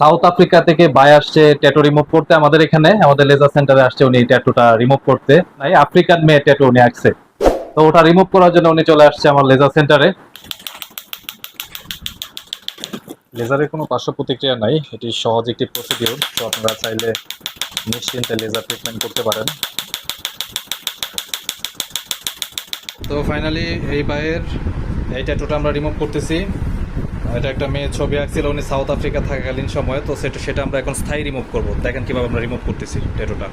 South Africa থেকে বাই আসছে ট্যাটু রিমুভ করতে আমাদের এখানে, আমাদের লেজার সেন্টারে আসছে উনি ট্যাটুটা রিমুভ করতে। নাই আফ্রিকান মেয়ে ট্যাটু উনি আঁকছে। তো ওটা রিমুভ করার জন্য উনি চলে আসছে আমার লেজার সেন্টারে। লেজারের কোনো পার্শ্ব প্রতিক্রিয়া নাই, এটি সহজ একটি প্রসিডিওর তো আপনারা চাইলে নিশ্চিন্তে লেজার ট্রিটমেন্ট করতে পারেন। তো ফাইনালি এই বাইয়ের এই ট্যাটুটা আমরা রিমুভ করতেছি। এটা একটা মেয়ে ছবি আঁকছিল, উনি সাউথ আফ্রিকা থাকাকালীন সময়ে, তো সেটা সেটা আমরা এখন স্থায়ী রিমুভ করব। দেখেন কীভাবে আমরা রিমুভ করতেছি ট্যাটুটা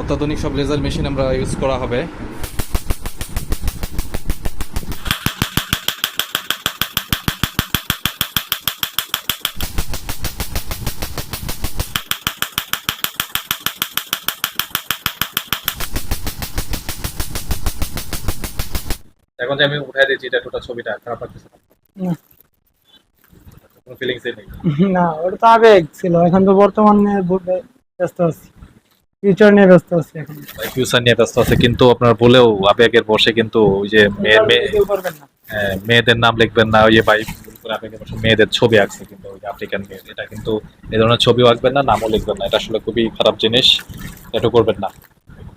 অত্যাধুনিক সব লেজার মেশিন আমরা ইউজ করা হবে। এখন যে আমি উঠাই দিয়েছি ট্যাটুটা ছবিটা, খারাপ লাগতেছে ফিলিংস নেই। না ওটা তো আবেগ ছিল। এখন তো বর্তমানে ব্যস্ত আছি। ফিউচার নিয়ে ব্যস্ত আছি এখন। ফিউচার নিয়ে ব্যস্ত আছে কিন্তু আপনার বলেও আবেগের বসে কিন্তু ওই যে মেয়ে হ্যাঁ, মেয়েদের নাম লিখবেন না ওই যে ভাই মেয়েদের ছবি আঁকছে কিন্তু ওই আফ্রিকান মেয়ে। এটা কিন্তু এই ধরনের ছবিও আঁকবেন না নামও লিখবেন না। এটা আসলে খুবই খারাপ জিনিস ট্যাটু করবেন না।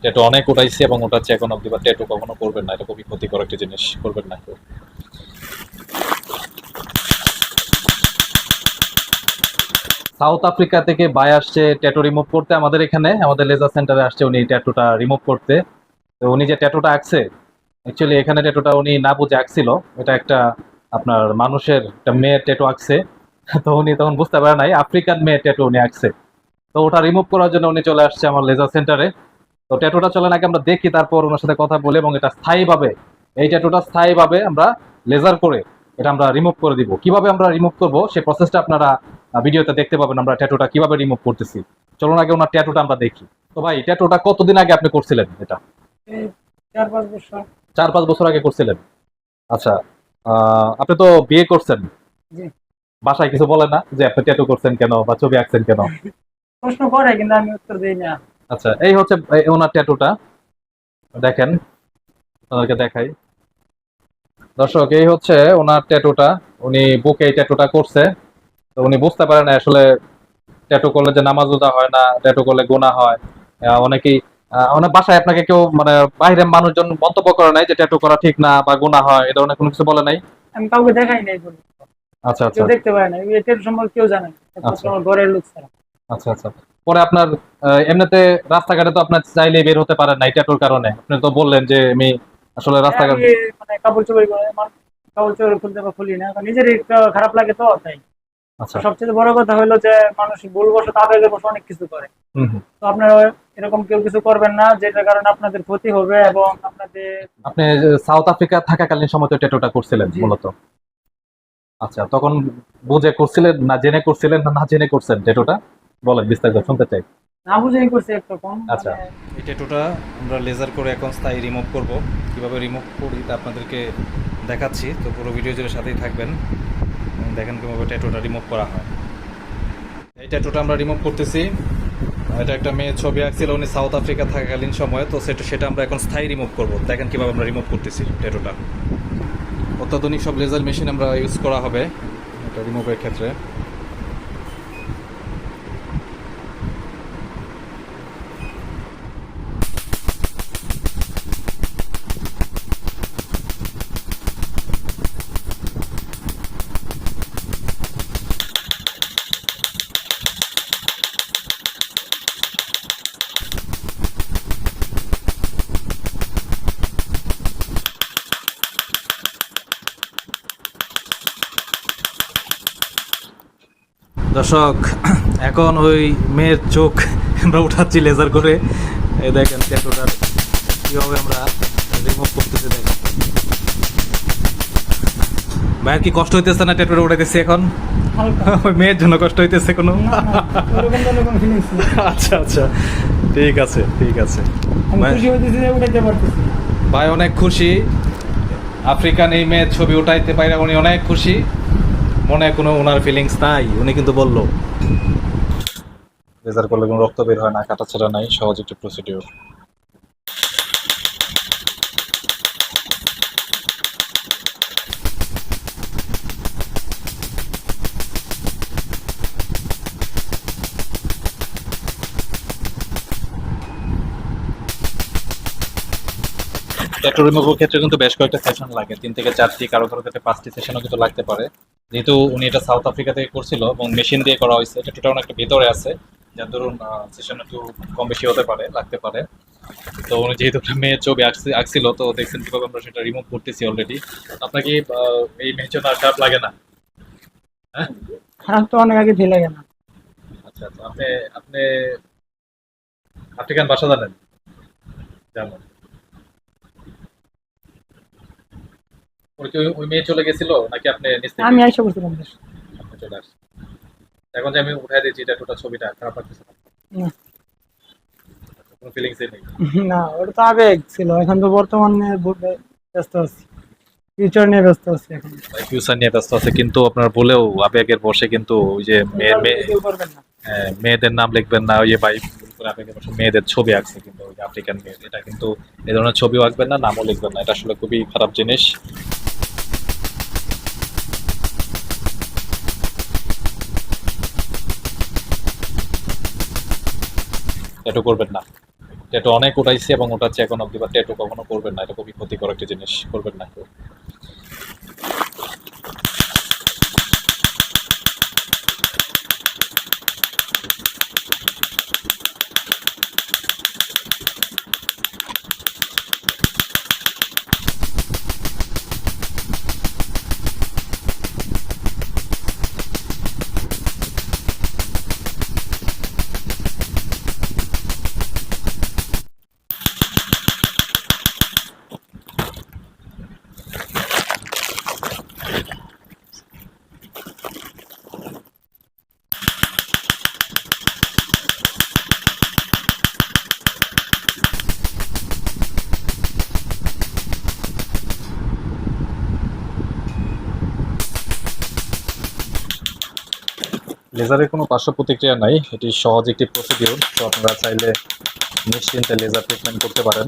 ট্যাটু অনেক উঠাইছি এবং ওঠাচ্ছে এখন অব্দি বা ট্যাটু কখনো করবেন না। এটা খুবই ক্ষতিকর একটা জিনিস করবেন না সাউথ আফ্রিকা থেকে বাই আসছে ট্যাটু রিমুভ করতে আমাদের এখানে, আমাদের লেজার সেন্টারে আসছে উনি ট্যাটুটা রিমুভ করতে। তো উনি যে ট্যাটুটা আঁকছে অ্যাকচুয়ালি এখানে ট্যাটুটা উনি না বুঝে আঁকছিল, এটা একটা আপনার মানুষের একটা মেয়ের ট্যাটু আঁকছে। তো উনি তখন বুঝতে পারে নাই, আফ্রিকান মেয়ের ট্যাটু উনি আঁকছে। তো ওটা রিমুভ করার জন্য উনি চলে আসছে আমার লেজার সেন্টারে। তো ট্যাটুটা চলে নাকি আমরা দেখি, তারপর ওনার সাথে কথা বলে এবং এটা স্থায়ীভাবে, এই ট্যাটুটা স্থায়ীভাবে আমরা লেজার করে, এটা আমরা রিমুভ করে দিব। কীভাবে আমরা রিমুভ করব সেই প্রসেসটা আপনারা ভিডিওতে দেখতে পাবেন আমরা ট্যাটুটা কীভাবে রিমুভ করতেছি। চলুন আগে ওনার ট্যাটুটা আমরা দেখি। তো ভাই ট্যাটুটা কতদিন আগে আপনি করছিলেন এটা? চার পাঁচ বছর। চার পাঁচ বছর আগে করছিলেন? আচ্ছা আপনি তো বিয়ে করছেন। বাসায় কিছু বলে না যে আপনি ট্যাটু করছেন কেন বা ছবি আঁকছেন কেন? প্রশ্ন করে কিন্তু আমি উত্তর দিই না। আচ্ছা এই হচ্ছে ওনার ট্যাটুটা দেখেন ওনাকে দেখাই। দর্শক এই হচ্ছে ওনার ট্যাটুটা উনি বুকে এই ট্যাটুটা করছে। তো উনি বুঝতে পারে না আসলে ট্যাটু করলে যে নামাজ রোজা হয় না ট্যাটু করলে গুনাহ হয়। অনেকেই অনেক বাসায় আপনাকে কেউ মানে বাইরের মানুষজন মন্তব্য করে নাই যে ট্যাটু করা ঠিক না বা গুনাহ হয় এ ধরনের কোনো কিছু বলে নাই? আমি কাউকে দেখাই নাই আচ্ছা আচ্ছা। দেখতে পারে না এটার সম্পর্কে কেউ জানে না। আচ্ছা। ঘরের লোক ছাড়া। আচ্ছা আচ্ছা। পরে আপনার এমনিতে রাস্তাঘাটে তো আপনার চাইলে বের হতে পারেন না এই ট্যাটুর কারণে। আপনি তো বললেন যে আমি আসলে রাস্তাঘাট মানে কাপড় চোপড় করে কাপড় চোপড় খুলতে বা খুলি না নিজের একটু খারাপ লাগে তো তাই। সবচেয়ে বড় কথা হলো যে মানুষ ভুলবশত আবেগের বসে অনেক কিছু করে। তো আপনারা এরকম কেউ কিছু করবেন না যেটার কারণে আপনাদের ক্ষতি হবে এবং আপনাদের আপনি সাউথ আফ্রিকা থাকাকালীন সময় তো ট্যাটুটা করছিলেন মূলত। আচ্ছা তখন বুঝে করছিলেন না জেনে করছিলেন না না জেনে করছেন ট্যাটুটা? বলেন বিস্তারিত শুনতে চাই। না বুঝেই করছে একরকম আচ্ছা। মানে এই ট্যাটুটা আমরা লেজার করে এখন স্থায়ী রিমুভ করব। কীভাবে রিমুভ করি তা আপনাদেরকে দেখাচ্ছি। তো পুরো ভিডিও জুড়ে সাথেই থাকবেন। দেখেন কীভাবে ট্যাটুটা রিমুভ করা হয়। এই ট্যাটুটা আমরা রিমুভ করতেছি। এটা একটা মেয়ে ছবি আঁকছিল, উনি সাউথ আফ্রিকা থাকাকালীন সময়ে, তো সেটা সেটা আমরা এখন স্থায়ী রিমুভ করব। দেখেন কীভাবে আমরা রিমুভ করতেছি ট্যাটুটা অত্যাধুনিক সব লেজার মেশিন আমরা ইউজ করা হবে এটা রিমুভের ক্ষেত্রে। দর্শক এখন ওই মেয়ের চোখ আমরা উঠাচ্ছি লেজার করে। এই দেখেন ট্যাটুটার কীভাবে আমরা রিমুভ করতেছি দেখেন। ভাইয়ের কি কষ্ট হইতেছে না ট্যাটুটা উঠাইতেছি এখন? ওই মেয়ের জন্য কষ্ট হইতেছে কোনো। আচ্ছা আচ্ছা। ঠিক আছে ঠিক আছে। ভাই- ভাই অনেক খুশি। আফ্রিকান এই মেয়ের ছবি উঠাইতে পাইরা উনি অনেক খুশি। মনে কোনো ওনার ফিলিংস নাই, উনি কিন্তু বলল। লেজার করলে কোনো রক্ত বের হয় না, কাটা ছেড়া নাই, সহজ একটি প্রসিডিওর ট্যাটু রিমুভের ক্ষেত্রে কিন্তু বেশ কয়েকটা সেশন লাগে। তিন থেকে চারটি, কারও ধরো ক্ষেত্রে পাঁচটি সেশনও কিন্তু লাগতে পারে। যেহেতু উনি এটা সাউথ আফ্রিকা থেকে করছিল এবং মেশিন দিয়ে করা হয়েছে ট্যাটুটা অনেকটা ভেতরে আছে। যার ধরুন সেশন একটু কম বেশি হতে পারে লাগতে পারে। তো উনি যেহেতু একটা মেয়ের ছবি আঁকছি আঁকছিল তো দেখছেন কীভাবে আমরা সেটা রিমুভ করতেছি অলরেডি আপনাকে এই মেয়ের জন্য আর খারাপ লাগে না? হ্যাঁ? খারাপ তো অনেক আগে দিয়ে লাগে না আচ্ছা আচ্ছা আপনি আপনি আফ্রিকান ভাষা জানেন? জানেন ওই কি ওই- ওই মেয়ে চলে গেছিল? নাকি আপনি আমি আইসা করছিলাম চলে এখন যে আমি উঠাই দিয়েছি এটা টোটা ছবিটা খারাপ লাগতেছে না? না। কোনো ফিলিংসই নেই। না ওটা তো আবেগ ছিল। এখন তো বর্তমানে ব্যস্ত আছি। ফিউচার নিয়ে ব্যস্ত আছি এখন। ফিউচার নিয়ে ব্যস্ত আছে কিন্তু আপনার বলেও আবেগের বসে কিন্তু ওই যে মেয়ের হ্যাঁ, মেয়েদের নাম লিখবেন না ওই যে ভাই মেয়েদের ছবি আঁকছে আফ্রিকান মেয়ে এটা কিন্তু এই ধরনের ছবিও আঁকবেন না, নামও লিখবেন না, এটা আসলে খুবই খারাপ জিনিস। ট্যাটু করবেন না। ট্যাটু অনেক উঠাইছি এবং ওটা ওঠাচ্ছি এখন অব্দি বা ট্যাটু কখনো করবেন না, এটা খুবই ক্ষতিকর একটা জিনিস, করবেন না লেজারের কোনো পার্শ্ব প্রতিক্রিয়া নাই, এটি সহজ একটি প্রসিডিওর তো আপনারা চাইলে নিশ্চিন্তে লেজার ট্রিটমেন্ট করতে পারেন।